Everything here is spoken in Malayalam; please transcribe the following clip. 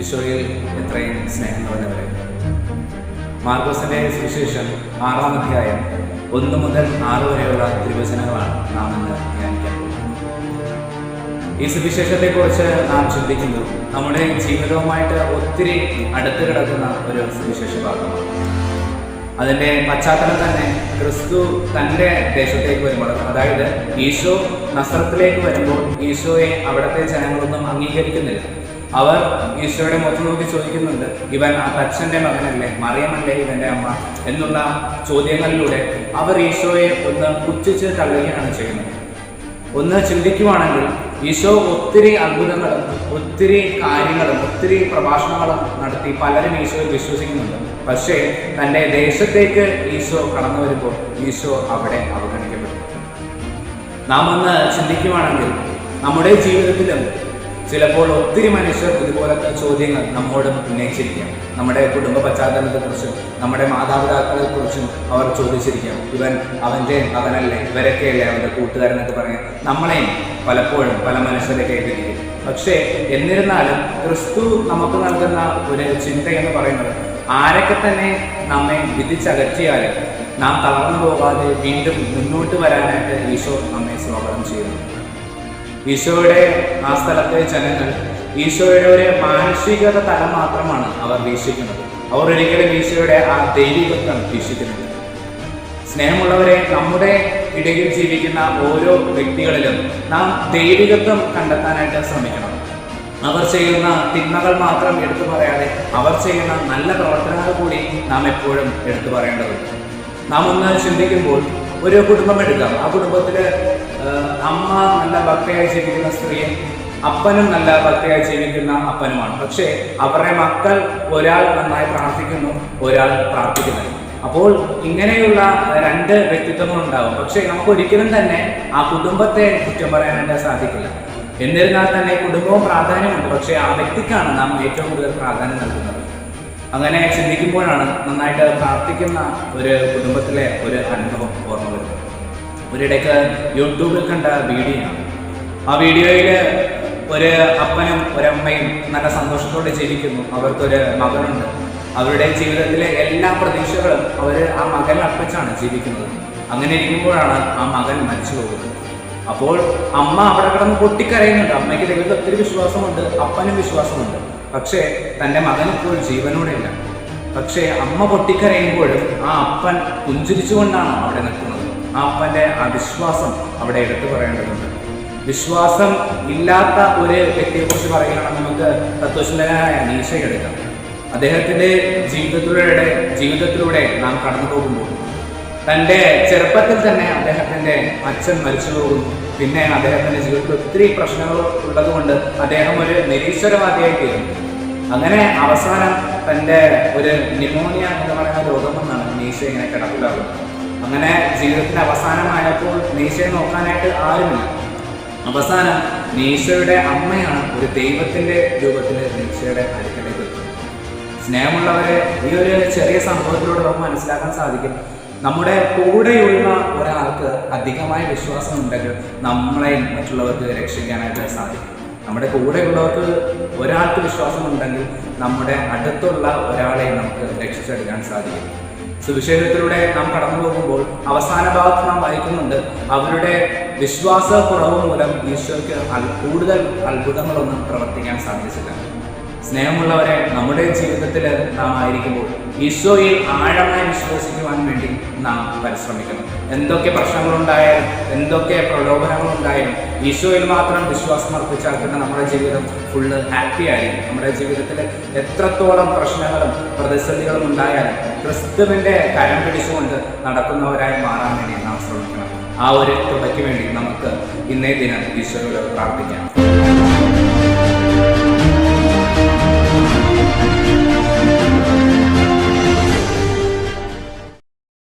ഈശോയിൽ എത്രയും സ്നേഹം നിറഞ്ഞവരെ. മാർക്കോസിന്റെ സുവിശേഷം ആറാം അധ്യായം ഒന്ന് മുതൽ ആറ് വരെയുള്ള തിരുവചനങ്ങളാണ് നാം ഇന്ന് ധ്യാനിക്കാൻ ഈ സുവിശേഷത്തെക്കുറിച്ച് നാം ചിന്തിക്കുന്നു. നമ്മുടെ ജീവിതവുമായിട്ട് ഒത്തിരി അടുത്ത് കിടക്കുന്ന ഒരു സുവിശേഷ ഭാഗമാണ് അതിന്റെ പശ്ചാത്തലം തന്നെ ക്രിസ്തു തന്റെ ദേശത്തേക്ക് വരുമ്പോൾ അതായത് ഈശോ നസ്രത്തിലേക്ക് വരുമ്പോൾ ഈശോയെ അവിടുത്തെ ജനങ്ങളൊന്നും അംഗീകരിക്കുന്നില്ല. അവർ ഈശോയുടെ മുഖം നോക്കി ചോദിക്കുന്നുണ്ട് ഇവൻ ആ തച്ചന്റെ മകനല്ലേ? മറിയമല്ലേ ഇവന്റെ അമ്മ? എന്നുള്ള ചോദ്യങ്ങളിലൂടെ അവർ ഈശോയെ ഒന്ന് പുച്ഛിച്ച് തള്ളുകയാണ് ചെയ്യുന്നത്. ഒന്ന് ചിന്തിക്കുവാണെങ്കിൽ ഈശോ ഒത്തിരി അത്ഭുതങ്ങളും ഒത്തിരി കാര്യങ്ങളും ഒത്തിരി പ്രഭാഷണങ്ങളും നടത്തി പലരും ഈശോയിൽ വിശ്വസിക്കുന്നുണ്ട്. പക്ഷേ തന്റെ ദേശത്തേക്ക് ഈശോ കടന്നു വരുമ്പോൾ ഈശോ അവിടെ അവഗണിക്കപ്പെടും നാം ഒന്ന് ചിന്തിക്കുവാണെങ്കിൽ നമ്മുടെ ജീവിതത്തിലും ചിലപ്പോൾ ഒത്തിരി മനുഷ്യർ ഇതുപോലത്തെ ചോദ്യങ്ങൾ നമ്മോട് ഉന്നയിച്ചിരിക്കാം. നമ്മുടെ കുടുംബ പശ്ചാത്തലത്തെക്കുറിച്ചും നമ്മുടെ മാതാപിതാക്കളെ കുറിച്ചും അവർ ചോദിച്ചിരിക്കാം. ഇവൻ അവന്റെ അവനല്ലേ ഇവരൊക്കെയല്ലേ അവന്റെ കൂട്ടുകാരനൊക്കെ പറയാൻ. നമ്മളെയും പലപ്പോഴും പല മനുഷ്യരെ കേട്ടിരിക്കും. പക്ഷേ എന്നിരുന്നാലും ക്രിസ്തു നമുക്ക് നൽകുന്ന ഒരു ചിന്ത എന്ന് പറയുന്നത് ആരൊക്കെ തന്നെ നമ്മെ വിധിച്ചകറ്റിയാലും നാം തളർന്നു പോകാതെ വീണ്ടും മുന്നോട്ട് വരാനായിട്ട് ഈശോ നമ്മെ സ്വാഗതം ചെയ്യുന്നു. ഈശോയുടെ ആ സ്ഥലത്തെ ജനങ്ങൾ ഈശോയുടെ ഒരു മാനുഷികത തലം മാത്രമാണ് അവർ വീക്ഷിക്കുന്നത്. അവർ ഒരിക്കലും ഈശോയുടെ ആ ദൈവികത്വം വീക്ഷിക്കുന്നില്ല. സ്നേഹമുള്ളവരെ നമ്മുടെ ഇടയിൽ ജീവിക്കുന്ന ഓരോ വ്യക്തികളിലും നാം ദൈവികത്വം കണ്ടെത്താനായിട്ട് ശ്രമിക്കണം. അവർ ചെയ്യുന്ന തിന്മകൾ മാത്രം എടുത്തു പറയാതെ അവർ ചെയ്യുന്ന നല്ല പ്രവർത്തനങ്ങൾ കൂടി നാം എപ്പോഴും എടുത്തു പറയേണ്ടതുണ്ട്. നാം ഒന്ന് ചിന്തിക്കുമ്പോൾ ഒരു കുടുംബം എടുക്കാം. ആ കുടുംബത്തിൽ അമ്മ നല്ല ഭക്തയായി ജീവിക്കുന്ന സ്ത്രീയും അപ്പനും നല്ല ഭക്തയായി ജീവിക്കുന്ന അപ്പനുമാണ്. പക്ഷേ അവരുടെ മക്കൾ ഒരാൾ നന്നായി പ്രാർത്ഥിക്കുന്നു ഒരാൾ പ്രാർത്ഥിക്കുന്നില്ല. അപ്പോൾ ഇങ്ങനെയുള്ള രണ്ട് വ്യക്തിത്വങ്ങൾ ഉണ്ടാകും പക്ഷേ നമുക്ക് ഒരിക്കലും തന്നെ ആ കുടുംബത്തെ കുറ്റം പറയാനായിട്ട് സാധിക്കില്ല. എന്നിരുന്നാൽ തന്നെ കുടുംബവും പ്രാധാന്യമുണ്ട്. പക്ഷേ ആ വ്യക്തിക്കാണ് നാം ഏറ്റവും കൂടുതൽ പ്രാധാന്യം നൽകുന്നത്. അങ്ങനെ ചിന്തിക്കുമ്പോഴാണ് നന്നായിട്ട് പ്രാർത്ഥിക്കുന്ന ഒരു കുടുംബത്തിലെ ഒരു അനുഭവം ഓർമ്മ വരുന്നത്. ഒരിടയ്ക്ക് യൂട്യൂബിൽ കണ്ട വീഡിയോ ആണ്. ആ വീഡിയോയിൽ ഒരു അപ്പനും ഒരമ്മയും നല്ല സന്തോഷത്തോടെ ജീവിക്കുന്നു. അവർക്കൊരു മകനുണ്ട്. അവരുടെ ജീവിതത്തിലെ എല്ലാ പ്രതീക്ഷകളും അവർ ആ മകൻ അർപ്പിച്ചാണ് ജീവിക്കുന്നത്. അങ്ങനെ ഇരിക്കുമ്പോഴാണ് ആ മകൻ മരിച്ചു പോകുന്നത്. അപ്പോൾ അമ്മ അവിടെ കിടന്ന് പൊട്ടിക്കരയുന്നുണ്ട്. അമ്മയ്ക്ക് ദൈവത്തിൽ ഒത്തിരി വിശ്വാസമുണ്ട് അപ്പനും വിശ്വാസമുണ്ട്. പക്ഷേ തന്റെ മകൻ ഇപ്പോൾ ജീവനോടെയില്ല. പക്ഷേ അമ്മ പൊട്ടിക്കരയുമ്പോഴും ആ അപ്പൻ പുഞ്ചിരിച്ചുകൊണ്ടാണ് അവിടെ നിൽക്കുന്നത്. അപ്പന്റെ ആ വിശ്വാസം അവിടെ എടുത്തു പറയേണ്ടതുണ്ട്. വിശ്വാസം ഇല്ലാത്ത ഒരു വ്യക്തിയെക്കുറിച്ച് പറയുകയാണെങ്കിൽ നമുക്ക് തത്വശീലനായ നീശ എടുക്കാം. അദ്ദേഹത്തിന്റെ ജീവിതത്തിലൂടെ ജീവിതത്തിലൂടെ നാം കടന്നു പോകുമ്പോൾ തന്റെ ചെറുപ്പത്തിൽ തന്നെ അദ്ദേഹത്തിന്റെ അച്ഛൻ മരിച്ചു പോകുന്നു. പിന്നെ അദ്ദേഹത്തിന്റെ ജീവിതത്തിൽ ഒത്തിരി പ്രശ്നങ്ങൾ ഉള്ളതുകൊണ്ട് അദ്ദേഹം ഒരു നിരീശ്വരവാദിയായി തീരുന്നു അങ്ങനെ അവസാനം തന്റെ ഒരു ന്യൂമോണിയ എന്ന് പറയുന്ന രോഗം വന്നാണ് നീശ ഇങ്ങനെ കിടപ്പിലാകുന്നത് അങ്ങനെ ജീവിതത്തിന്റെ അവസാനമായപ്പോൾ നീശയെ നോക്കാനായിട്ട് ആരുമില്ല. അവസാനം നീശയുടെ അമ്മയാണ് ഒരു ദൈവത്തിന്റെ രൂപത്തിൽ നീശയുടെ അടുക്കളയിൽ എത്തുന്നത്. സ്നേഹമുള്ളവരെ ഈ ഒരു ചെറിയ സംഭവത്തിലൂടെ നമുക്ക് മനസ്സിലാക്കാൻ സാധിക്കും. നമ്മുടെ കൂടെയുള്ള ഒരാൾക്ക് അധികമായ വിശ്വാസം ഉണ്ടെങ്കിൽ നമ്മളെ മറ്റുള്ളവർക്ക് രക്ഷിക്കാനായിട്ട് സാധിക്കും. നമ്മുടെ കൂടെയുള്ളവർക്ക് ഒരാൾക്ക് വിശ്വാസം ഉണ്ടെങ്കിൽ നമ്മുടെ അടുത്തുള്ള ഒരാളെ നമുക്ക് രക്ഷിച്ചെടുക്കാൻ സാധിക്കും. സുവിശേഷത്തിലൂടെ നാം കടന്നു പോകുമ്പോൾ അവസാന ഭാഗത്ത് നാം വായിക്കുന്നുണ്ട് അവരുടെ വിശ്വാസക്കുറവ് മൂലം ഈശോയ്ക്ക് കൂടുതൽ അത്ഭുതങ്ങളൊന്നും പ്രവർത്തിക്കാൻ സാധിച്ചില്ല. സ്നേഹമുള്ളവരെ നമ്മുടെ ജീവിതത്തിൽ നാം ആയിരിക്കുമ്പോൾ ഈശോയിൽ ആഴമായി വിശ്വസിക്കുവാൻ വേണ്ടി നാം പരിശ്രമിക്കണം. എന്തൊക്കെ പ്രശ്നങ്ങളുണ്ടായാലും എന്തൊക്കെ പ്രലോഭനങ്ങളുണ്ടായാലും ഈശോയിൽ മാത്രം വിശ്വാസം അർപ്പിച്ചാൽ തന്നെ നമ്മുടെ ജീവിതം ഫുള്ള് ഹാപ്പി ആയിരിക്കും. നമ്മുടെ ജീവിതത്തിൽ എത്രത്തോളം പ്രശ്നങ്ങളും പ്രതിസന്ധികളും ഉണ്ടായാലും ക്രിസ്തുവിന്റെ കരം പിടിച്ചുകൊണ്ട് നടക്കുന്നവരായി മാറാൻ വേണ്ടി നാം ശ്രമിക്കണം. ആ ഒരു തുകയ്ക്ക് വേണ്ടി നമുക്ക് ഇന്നേ ദിനം ഈശോയോട് പ്രാർത്ഥിക്കാം.